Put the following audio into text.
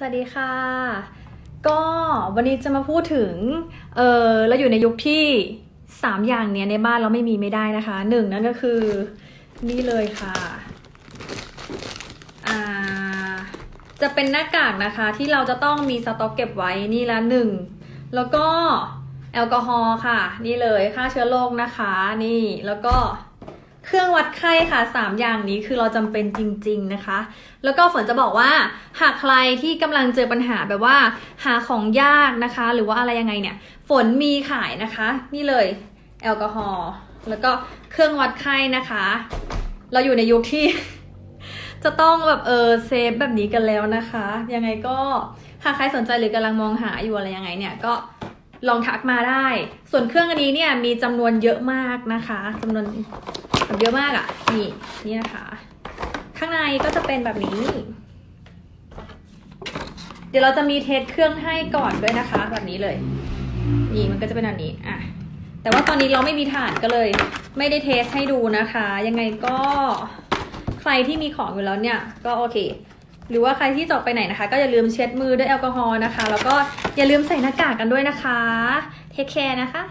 สวัสดีค่ะ ก็วันนี้จะมาพูดถึง เออเราอยู่ในยุคที่สามอย่างเนี้ยในบ้านเราไม่มีไม่ได้นะคะหนึ่งนั่นก็คือนี่เลยค่ะ อ่า จะเป็นหน้ากากนะคะที่เราจะต้องมีสต็อกเก็บไว้นี่ละหนึ่งแล้วก็แอลกอฮอล์ค่ะ นี่เลยฆ่าเชื้อโรคนะคะ นี่แล้วก็ เครื่องวัดไข้ค่ะสามอย่างนี้คือเราจำเป็นจริง ๆนะคะ แล้วก็ฝนจะบอกว่า หากใครที่กำลังเจอปัญหาแบบว่า หาของยากนะคะ หรือว่าอะไรยังไงเนี่ย ฝนมีขายนะคะ นี่เลยแอลกอฮอล์แล้วก็เครื่องวัดไข้นะคะ เราอยู่ในยุคที่ จะต้องแบบเออเซฟแบบนี้กันแล้วนะคะ ยังไงก็หากใครสนใจหรือกำลังมองหาอยู่อะไรยังไงเนี่ยก็ลองทักมาได้ ส่วนเครื่องอันนี้เนี่ยมีจำนวนเยอะมากนะคะจำนวน เยอะมากอะ่ะ นี่นี่นะคะ ข้างในก็จะเป็นแบบนี้ เดี๋ยวเราจะมีเทสเครื่องให้ก่อนด้วยนะคะ แบบนี้เลย นี่มันก็จะเป็นแบบนี้อะแต่ว่าตอนนี้เราไม่มีฐานก็เลย ไม่ได้เทสให้ดูนะคะ ยังไงก็ใครที่มีของอยู่แล้วเนี่ย ก็โอเค หรือว่าใครที่จะออกไปไหนนะคะ ก็อย่าลืมเช็ดมือด้วยแอลกอฮอล์นะคะ แล้วก็อย่าลืมใส่หน้ากากกันด้วยนะคะ เทคแคร์นะคะ